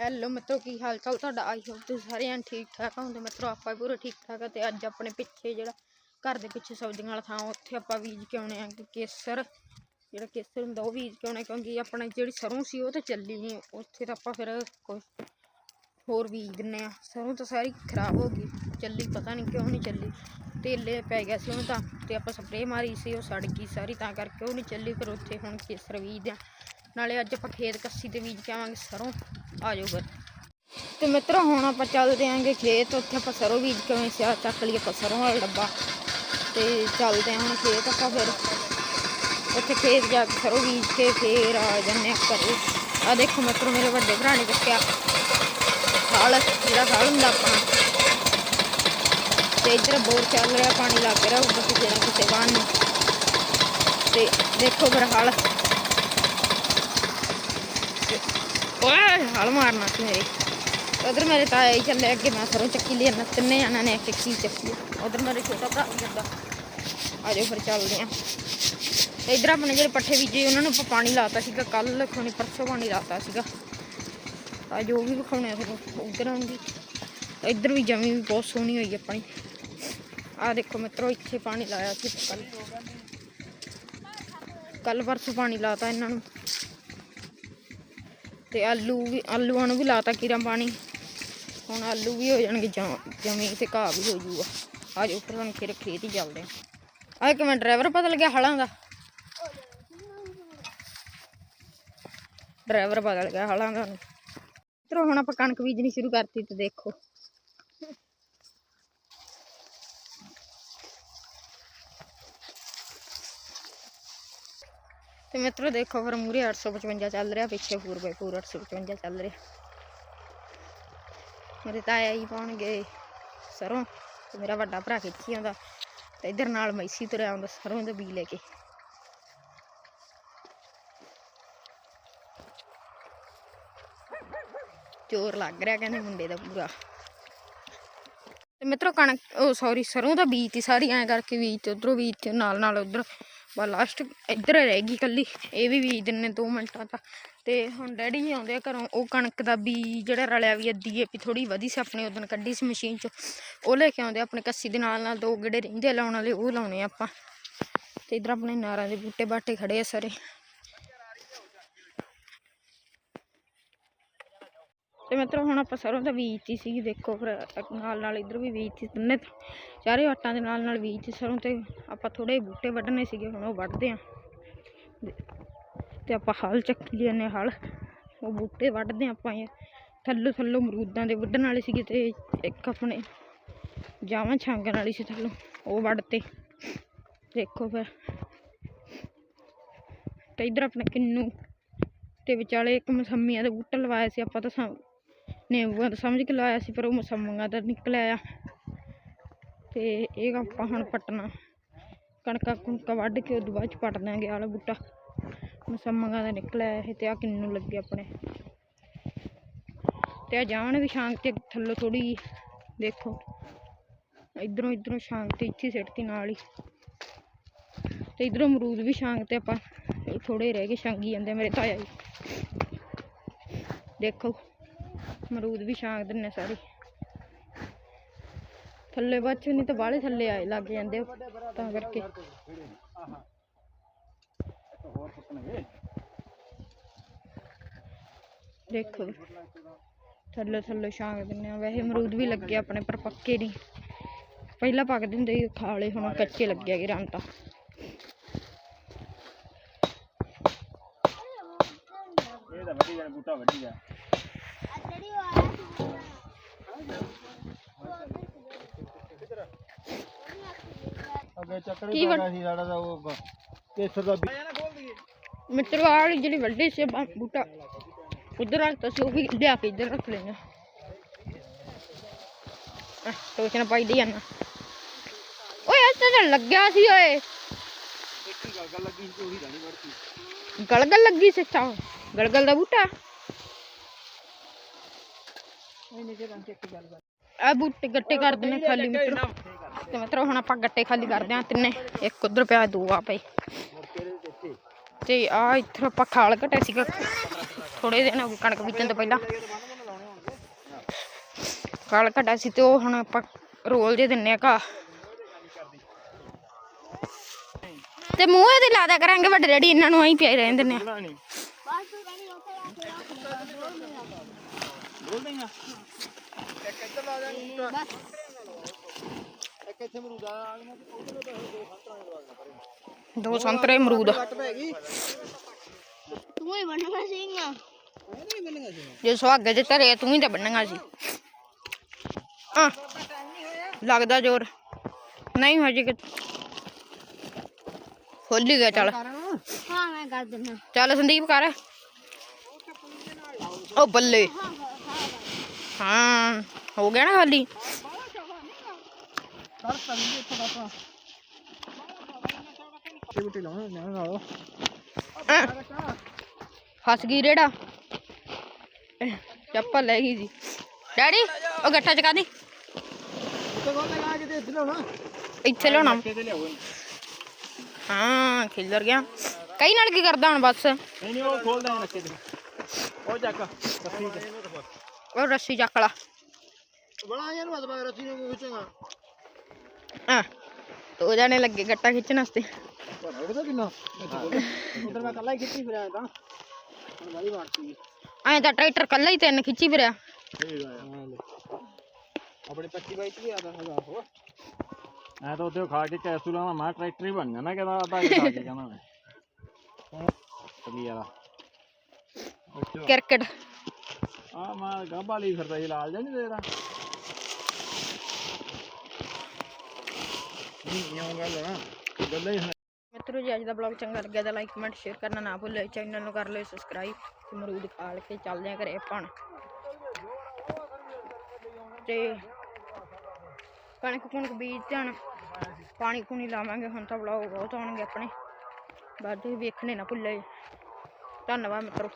Hello ਮਿੱਤਰੋ, ਕੀ ਹਾਲ ਚਾਲ ਤੁਹਾਡਾ? ਆਈ ਹੋਪ ਤੁਸੀਂ ਸਾਰਿਆਂ ਐਨ ਠੀਕ ਠਾਕ ਹੋਵੋਗੇ। ਮਿੱਤਰੋ, ਆਪਾਂ ਵੀ ਪੂਰੇ ਠੀਕ ਠਾਕ ਆ ਤੇ ਅੱਜ ਆਪਣੇ ਪਿੱਛੇ ਜਿਹੜਾ ਘਰ ਦੇ ਪਿੱਛੇ ਸਬਜ਼ੀਆਂ ਵਾਲਾ ਥਾਂ, ਉੱਥੇ ਆਪਾਂ ਬੀਜ ਕੇ ਆਉਣੇ ਆ ਕਿ ਕੇਸਰ। ਜਿਹੜਾ ਕੇਸਰ ਹੁੰਦਾ, ਉਹ ਬੀਜ ਕੇ ਆਉਣੇ, ਕਿਉਂਕਿ ਆਪਣੇ ਜਿਹੜੀ ਸਰੋਂ ਸੀ, ਉਹ ਤਾਂ ਚੱਲੀ ਨਹੀਂ। ਉੱਥੇ ਤਾਂ ਆਪਾਂ ਫਿਰ ਕੁਛ ਹੋਰ ਬੀਜ ਦਿੰਨੇ ਆ। ਸਰੋਂ ਤਾਂ ਸਾਰੀ ਖਰਾਬ ਹੋ ਗਈ। ਚੱਲੀ, ਪਤਾ ਨਹੀਂ ਕਿਉਂ ਨਹੀਂ ਚੱਲੀ। ਤੇਲੇ ਪੈ ਗਿਆ ਸੀ ਉਹਨੂੰ ਤਾਂ, ਤੇ ਆਪਾਂ ਸਪਰੇਅ ਮਾਰੀ ਸੀ, ਉਹ ਸੜ ਗਈ ਸਾਰੀ, ਤਾਂ ਕਰਕੇ ਉਹ ਨਹੀਂ ਚੱਲੀ। ਫਿਰ ਉੱਥੇ ਹੁਣ ਕੇਸਰ ਬੀਜਦੇ ਆ। ਨਾਲੇ ਅੱਜ ਆਪਾਂ ਖੇਤ ਕੱਸੀ ਤੇ ਬੀਜ ਕੇ ਆਵਾਂਗੇ ਸਰੋਂ। ਆ ਜਾਓ ਫਿਰ। ਤੇ ਮਿੱਤਰੋ, ਹੁਣ ਆਪਾਂ ਚੱਲਦੇ ਆਂਗੇ ਖੇਤ। ਉੱਥੇ ਆਪਾਂ ਸਰੋਂ ਬੀਜ ਕੇ ਆਉਣੀ ਚੱਕ ਲਈ ਆਪਾਂ ਸਰੋਂ ਵਾਲਾ ਡੱਬਾ। ਤੇ ਚੱਲਦੇ ਹਾਂ ਹੁਣ ਖੇਤ ਆਪਾਂ ਫਿਰ। ਉੱਥੇ ਖੇਤ ਜਾ ਕੇ ਸਰੋਂ ਬੀਜ ਕੇ ਫੇਰ ਆ ਜੰਨੇ ਘਰੇ। ਆ ਦੇਖੋ ਮਿੱਤਰੋ, ਮੇਰੇ ਵੱਡੇ ਭਰਾ ਨੇ ਚੱਕਿਆ। ਹਲ ਜਿਹੜਾ ਹਲ ਹੁੰਦਾ ਆਪਣਾ ਤੇ ਇੱਧਰ ਬੋਰ ਚੱਲ ਰਿਹਾ, ਪਾਣੀ ਲੱਗ ਰਿਹਾ ਉੱਪਰ ਕਿਸੇ ਨਾ ਕਿਸੇ ਵਾਹਨ ਨੂੰ ਤੇ ਦੇਖੋ ਫਿਰ ਹਾਲ। ਓਏ, ਹਲ ਮਾਰਨਾ ਸੀ ਮੇਰੇ ਉਧਰ ਮੇਰੇ ਤਾਇਆ ਹੀ ਚੱਲੇ, ਅੱਗੇ ਮੈਂ ਸਰੋਂ ਚੱਕੀ ਲਈ ਨਾ ਤਿੰਨੇ ਜਣਾਂ ਨੇ ਇੱਕ ਇੱਕ ਚੀਜ਼ ਚੱਕੀ। ਉਧਰ ਮੇਰੇ ਛੋਟਾ ਭਰਾ ਜਾਂਦਾ। ਆ ਜਾਓ ਫਿਰ ਚੱਲਦੇ ਆਂ। ਤੇ ਇੱਧਰ ਆਪਣੇ ਜਿਹੜੇ ਪੱਠੇ ਬੀਜੇ, ਉਹਨਾਂ ਨੂੰ ਆਪਾਂ ਪਾਣੀ ਲਾਤਾ ਸੀਗਾ ਕੱਲ ਖੋਣੀ, ਪਰਸੋਂ ਪਾਣੀ ਲਾਤਾ ਸੀਗਾ। ਆ ਜੋ ਵੀ ਵਿਖਾਉਣੇ ਆ ਤੁਹਾਨੂੰ ਉਧਰ ਆਉਂਗੀ ਇੱਧਰ ਵੀ ਜਮੀ ਵੀ ਬਹੁਤ ਸੋਹਣੀ ਹੋਈ ਆਪਣੀ ਆ ਦੇਖੋ ਮਿੱਤਰੋ, ਇੱਥੇ ਪਾਣੀ ਲਾਇਆ ਸੀ ਕੱਲ ਕੱਲ ਪਰਸੋਂ ਪਾਣੀ ਲਾਤਾ ਇਹਨਾਂ ਨੂੰ। ਤੇ ਆਲੂ ਵੀ, ਆਲੂਆਂ ਨੂੰ ਵੀ ਲਾਤਾ ਕੀਰਾਂ ਪਾਣੀ। ਹੁਣ ਆਲੂ ਵੀ ਹੋ ਜਾਣਗੇ ਜਮੀ ਤੇ ਘਾਹ ਵੀ ਹੋ ਜੂਗਾ। ਆ ਜਾਓ ਹੁਣ ਖੇਤ ਖੇਤ ਹੀ ਚੱਲਦੇ ਆ। ਆ ਇੱਕ ਮਿੰਟ, ਡਰਾਈਵਰ ਬਦਲ ਗਿਆ ਹਲਾਂ ਦਾ। ਡਰਾਈਵਰ ਬਦਲ ਗਿਆ ਹਲਾਂ ਦਾ। ਤਰੋ ਹੁਣ ਆਪਾਂ ਕਣਕ ਬੀਜਣੀ ਸ਼ੁਰੂ ਕਰਤੀ ਤੇ ਦੇਖੋ। ਤੇ ਮਿੱਤਰੋ ਦੇਖੋ ਫਿਰ ਮੂਰੇ 855 ਚੱਲ ਰਿਹਾ, ਪਿੱਛੇ ਪੂਰ ਬਾਈ ਪੂਰ 855 ਚੱਲ ਰਿਹਾ। ਮੇਰੇ ਤਾਇਆ ਹੀ ਪਾਉਣਗੇ ਸਰੋਂ ਤੇ ਮੇਰਾ ਵੱਡਾ ਭਰਾ ਖਿੱਚੀ ਆਉਂਦਾ ਤੇ ਇਧਰ ਨਾਲ ਮੈਸੀ ਤੁਰਿਆ ਆਉਂਦਾ ਸਰੋਂ ਦੇ ਬੀਜ ਲੈ ਕੇ। ਜ਼ੋਰ ਲੱਗ ਰਿਹਾ ਕਹਿੰਦੇ ਮੁੰਡੇ ਦਾ ਪੂਰਾ। ਤੇ ਮਿੱਤਰੋ ਕਣਕ, ਉਹ ਸੌਰੀ ਸਰੋਂ ਦਾ ਬੀਜ ਤੀ ਸਾਰੀ, ਐਂ ਕਰਕੇ ਬੀਜ ਤੇ ਉਧਰੋਂ ਬੀਜ ਤੇ ਨਾਲ ਨਾਲ ਉਧਰ ਬਾ ਲਾਸਟ ਇੱਧਰ ਰਹਿ ਗਈ ਕੱਲੀ ਇਹ ਵੀ ਬੀਜ ਦਿੰਨੇ 2 ਮਿੰਟਾਂ ਤੱਕ ਤੇ ਹੁਣ ਡੈਡੀ ਆਉਂਦੇ ਆ ਘਰੋਂ, ਉਹ ਕਣਕ ਦਾ ਬੀਜ ਜਿਹੜਾ ਰਲਿਆ ਵੀ ਅੱਧੀ ਥੋੜੀ ਵਧੀ ਸੀ ਆਪਣੇ ਉਦੋਂ ਕੱਢੀ ਸੀ ਮਸ਼ੀਨ 'ਚ। ਉਹ ਲੈ ਕੇ ਆਉਂਦੇ ਆਪਣੇ ਕੱਸੀ ਦੇ ਨਾਲ ਨਾਲ, ਦੋ ਗੇੜੇ ਰਹਿੰਦੇ ਲਾਉਣ ਵਾਲੇ, ਉਹ ਲਾਉਣੇ ਆ ਆਪਾਂ। ਤੇ ਇਧਰ ਆਪਣੇ ਨਾਰਾਂ ਦੇ ਬੂਟੇ ਬਾਟੇ ਖੜੇ ਆ ਸਾਰੇ। ਤੇ ਮਿੱਤਰੋ, ਹੁਣ ਆਪਾਂ ਸਰੋਂ ਦਾ ਬੀਜਤੀ ਸੀ ਦੇਖੋ ਫਿਰ, ਨਾਲ ਨਾਲ ਇਧਰ ਵੀ ਬੀਜਤੀ ਤਿੰਨੇ ਚਾਰੇ ਆਟਾਂ ਦੇ ਨਾਲ ਨਾਲ ਬੀਜਤੀ ਸਰੋਂ ਤੇ ਆਪਾਂ ਥੋੜੇ ਬੂਟੇ ਵੱਢਣੇ ਸੀਗੇ, ਹੁਣ ਉਹ ਵੱਢਦੇ ਆ ਤੇ ਆਪਾਂ ਹਲ ਚੱਕੀ ਲਿਆਨੇ ਹਲ। ਉਹ ਬੂਟੇ ਵੱਢਦੇ ਆ ਆਪਾਂ ਇਹ। ਥੱਲੋਂ ਥੱਲੋਂ ਮਰੂਦਾਂ ਦੇ ਵੱਢਣ ਵਾਲੇ ਸੀਗੇ ਤੇ ਇੱਕ ਆਪਣੇ ਜਾਵਾਂ ਛਾਂਗਣ ਵਾਲੀ ਸੀ ਥੱਲੋਂ, ਉਹ ਵੱਢਤੇ। ਦੇਖੋ ਫਿਰ। ਤੇ ਇਧਰ ਆਪਣੇ ਕਿੰਨੂ ਤੇ ਵਿਚਾਲੇ ਇੱਕ ਮਸੰਮੀਆਂ ਦਾ ਬੂਟਾ ਲਵਾਇਆ ਸੀ, ਆਪਾਂ ਤਾਂ ਸਮ- ਨਿੰਬੂਆਂ ਦਾ ਸਮਝ ਕੇ ਲਾਇਆ ਸੀ, ਪਰ ਉਹ ਮਸੰਮੀਆਂ ਦਾ ਨਿਕਲ ਆਇਆ। ਤੇ ਇਹ ਆਪਾਂ ਹੁਣ ਪਟਣਾ। ਕਣਕਾਂ ਕੁਣਕਾਂ ਵੱਢ ਕੇ ਉਦੋਂ ਬਾਅਦ ਚ ਪੱਟ ਦਾਂਗੇ ਆਲਾ ਬੂਟਾ। ਮਸੰਮੀਆਂ ਦਾ ਨਿਕਲਿਆ ਇਹ ਤੇ ਆ ਕਿੰਨੂ ਲੱਗੇ ਆਪਣੇ। ਤੇ ਆ ਜਾਣ ਵੀ ਸ਼ਾਂਗ ਤੇ ਥੱਲੋਂ ਥੋੜੀ ਦੇਖੋ। ਇਧਰੋਂ ਇਧਰੋਂ ਸ਼ਾਂਗ ਤੇ ਇੱਥੇ ਸਿੱਟਤੀ ਨਾਲ ਹੀ। ਤੇ ਇਧਰੋਂ ਅਮਰੂਦ ਵੀ ਛਾਂਗ ਤੇ ਆਪਾਂ ਥੋੜੇ ਰਹਿ ਗਏ, ਛਾਂਗੀ ਜਾਂਦੇ ਮੇਰੇ ਤਾਇਆ ਜੀ। ਦੇਖੋ, ਅਮਰੂਦ ਵੀ ਛਾਂਗ ਦਿੰਨੇ ਸਾਰੇ। ਥੱਲੇ ਬੱਚ ਨਹੀਂ ਤਾਂ ਬਾਹਲੇ ਥੱਲੇ ਆਏ ਲੱਗ ਜਾਂਦੇ ਆ, ਤਾਂ ਕਰਕੇ। ਦੇਖੋ ਥੱਲੇ ਥੱਲੇ ਛਾਂਗ ਦਿੰਨੇ ਆ। ਵੈਸੇ ਅਮਰੂਦ ਵੀ ਲੱਗੇ ਆਪਣੇ ਪਰ ਪੱਕੇ ਨਹੀਂ। ਪਹਿਲਾਂ ਪੱਕਦੇ ਹੁੰਦੇ ਸੀ ਖਾ ਲਏ ਹੁਣ ਕੱਚੇ ਲੱਗੇ ਹੈਗੇ ਰਾਂ ਤਾਂ। ਇਹ ਤਾਂ ਵੱਡੀ ਜਾਨ ਬੂਟਾ ਵੱਡੀ ਜਾ ਅੱਗੇ ਚੱਕਰ ਕੀ ਹੀ ਵੱਡ- ਪਾ ਸੀ ਸਾਡਾ ਤਾਂ ਉਹ ਕੇਸਰ ਦਾ ਮਿੱਤਰ ਵਾਲੀ ਜਿਹੜੀ ਵੱਡੀ ਸੀ ਬਾ- ਬੂਟਾ ਉਧਰ ਰੱਖਤਾ ਸੀ ਉਹ ਵੀ ਲਿਆ ਕੇ ਇੱਧਰ ਰੱਖ ਲੈਣਾ ਆ ਟੋਚਨਾ ਪਾਈ ਦੇ ਜਾਣਾ ਓਏ ਇਸ ਤੇ ਲੱਗਿਆ ਸੀ ਓਏ। ਦੇਖੀ ਗੱਲ ਗੱਲ ਲੱਗੀ ਸੀ ਉਹੀ ਜਾਣੀ ਵੜਤੀ ਗਲਗਲ ਲੱਗੀ ਸੀ ਚਾ ਗਲਗਲ ਦਾ ਬੂਟਾ। ਇਹਨੇ ਜੇ ਰੰਗ ਇੱਕ ਗੱਲ ਗੱਲ ਆ ਬੂਟੇ ਗੱਟੇ ਕਰ ਦਿੰਨੇ ਖਾਲੀ ਮਿੱਤਰੋ ਤੇ ਮਿੱਤਰੋ ਹੁਣ ਆਪਾਂ ਗੱਟੇ ਖਾਲੀ ਕਰਦੇ ਆ ਤਿੰਨੇ। ਇੱਕ ਉਧਰ ਪਿਆ ਦੋ ਆ ਪਏ ਤੇ ਆ ਇੱਥੇ ਆਪਾਂ ਖਾਲ ਘਟਿਆ ਸੀਗਾ। ਥੋੜੇ ਦਿਨ ਕਣਕ ਬੀਜਣ ਤੋਂ ਪਹਿਲਾਂ। ਕਾਲ ਘਟਾ ਸੀ ਤੇ ਉਹ ਹੁਣ ਆਪਾਂ ਰੋਲ ਜੇ ਦਿੰਨੇ ਆ ਘਾ ਤੇ ਮੂੰਹ ਇਹਦੇ ਲਾ ਕਰਾਂਗੇ, ਵੱਡੇ ਡੈਡੀ ਇਹਨਾਂ ਨੂੰ ਐਂ ਪਿਆਈ ਰਹਿਣ ਦਿੰਨੇ ਆ। ਬੋਲ ਦੇਗਾ ਇੱਕ ਇੱਧਰ ਲਾ ਜਾ ਇੱਕ ਇੱਥੇ ਮਰੂਦਾ ਆ ਗਿਆ ਤੇ ਉਧਰ ਤਾਂ ਦੋ ਸੰਤਰਾਂ ਦੇ ਲਵਾ ਪਰੇ ਦੋ ਸੰਤਰੇ ਅਮਰੂਦ ਕੱਟ ਪੈਗੀ ਤੂੰ ਹੀ ਬਣਨਾ ਸੀਗਾ ਨਹੀਂ ਮਿਲਣਗਾ ਸੀ। ਜੇ ਸੁਹਾਗੇ ਚ ਧਰੇ ਤੂੰ ਹੀ ਤਾਂ ਬੰਨਣਾ ਸੀ। ਆ ਲੱਗਦਾ ਜ਼ੋਰ। ਨਹੀਂ ਹਜੇ ਕਿ ਖੋਲੀ ਗਿਆ ਚੱਲ। ਹਾਂ ਮੈਂ ਕਰ ਦਿੰਦਾ ਚੱਲ ਸੰਦੀਪ ਕਰ। ਉਹ ਬੱਲੇ। ਹਾਂ ਹੋ ਗਿਆ ਨਾ ਖਾਲੀ। ਕਰ ਤੰਗੀ ਇੱਥੇ ਬਾਪਾ ਤੇ ਬੁੱਟੀ ਲਾਉਣਾ ਨਾ ਨਾਲ ਅਹ, ਫਸ ਗਈ ਰੇੜਾ ਅਹ, ਚੱਪਲ ਲੈ ਗਈ ਜੀ ਡੈਡੀ ਉਹ ਗੱਠਾ ਚਕਾ ਦੀ ਉੱਤੇ ਕੋਲ ਲਗਾ ਕੇ ਤੇ ਇੱਥੇ ਲਾਉਣਾ ਇੱਥੇ ਲਿਆਉਣਾ ਕਿਤੇ ਲਿਆਓ ਇਹਨੂੰ। ਹਾਂ ਖਿਲਰ ਗਿਆ ਕਈ ਨਾਲ ਕੀ ਕਰਦਾ ਹੁਣ ਬਸ ਨਹੀਂ ਨਹੀਂ ਉਹ ਖੋਲ ਦੇ ਨੱਕੇ ਤੇ ਉਹ ਚੱਕ ਕੱਫੀ ਤੇ ਉਹ ਰੱਸੀ ਚੱਕ ਲਾ ਬੜਾ ਯਾਰ ਮਤ ਬਾਗ ਰਸੀ ਨੂੰ ਖਿੱਚੇਗਾ ਹਾਂ ਦੋ ਜਾਣੇ ਲੱਗੇ ਗੱਟਾ ਖਿੱਚਣ ਵਾਸਤੇ ਪਰ ਉਹਦਾ ਕਿੰਨਾ ਉਧਰ ਮੈਂ ਕੱਲਾ ਹੀ ਖਿੱਚੀ ਫਿਰਿਆ ਤਾਂ ਹੁਣ ਵਾਲੀ ਵਾਰਤੀ ਐਂ ਤਾਂ ਟਰੈਕਟਰ ਕੱਲਾ ਹੀ ਤਿੰਨ ਖਿੱਚੀ ਫਿਰਿਆ ਠੀਕ ਆ ਆਪਣੇ 25 ਬਾਈ ਤੇ ਆਦਾ ਹੈਗਾ ਹੋ ਮੈਂ ਤਾਂ ਉੱਥੇ ਖਾ ਕੇ ਕੈਸੂ ਲਾਵਾਂ ਮੈਂ ਟਰੈਕਟਰ ਹੀ ਬਣ ਜਾਣਾ ਕਹਿੰਦਾ ਆਦਾ ਖਾ ਕੇ ਕਹਿੰਦਾ ਮੈਂ ਚੱਲੀ ਵਾਲਾ ਅੱਛਾ ਕ੍ਰਿਕਟ ਆ ਮੈਂ ਗਾਬਾ ਲਈ ਫਿਰਦਾ ਸੀ ਲਾਲ ਜਾਂ ਨਹੀਂ ਦੇਦਾ ਇਉਂ ਗੱਲ ਆ ਨਾ ਗੱਲਾਂ ਹੀ ਹੈ। ਮਿੱਤਰੋ ਜੀ, ਅੱਜ ਦਾ ਬਲੌਗ ਚੰਗਾ ਲੱਗਿਆ ਤਾਂ ਲਾਈਕ ਕਮੈਂਟ ਸ਼ੇਅਰ ਕਰਨਾ ਨਾ ਭੁੱਲਿਓ। ਚੈਨਲ ਨੂੰ ਕਰ ਲਿਓ ਸਬਸਕ੍ਰਾਈਬ ਤੇ ਖਾਲ ਕੇ ਚੱਲਦੇ ਆ ਘਰੇ ਆਪਾਂ। ਤੇ ਕਣਕ ਕੁਣਕ ਬੀਜ ਤੇ ਪਾਣੀ ਪੂਣੀ ਲਾਵਾਂਗੇ। ਹੁਣ ਤਾਂ ਬਲੌਗ ਬਹੁਤ ਆਉਣਗੇ ਆਪਣੇ। ਬਾਅਦ ਵਿੱਚ ਵੇਖਣੇ ਨਾ ਭੁੱਲੇ। ਧੰਨਵਾਦ ਮਿੱਤਰੋ।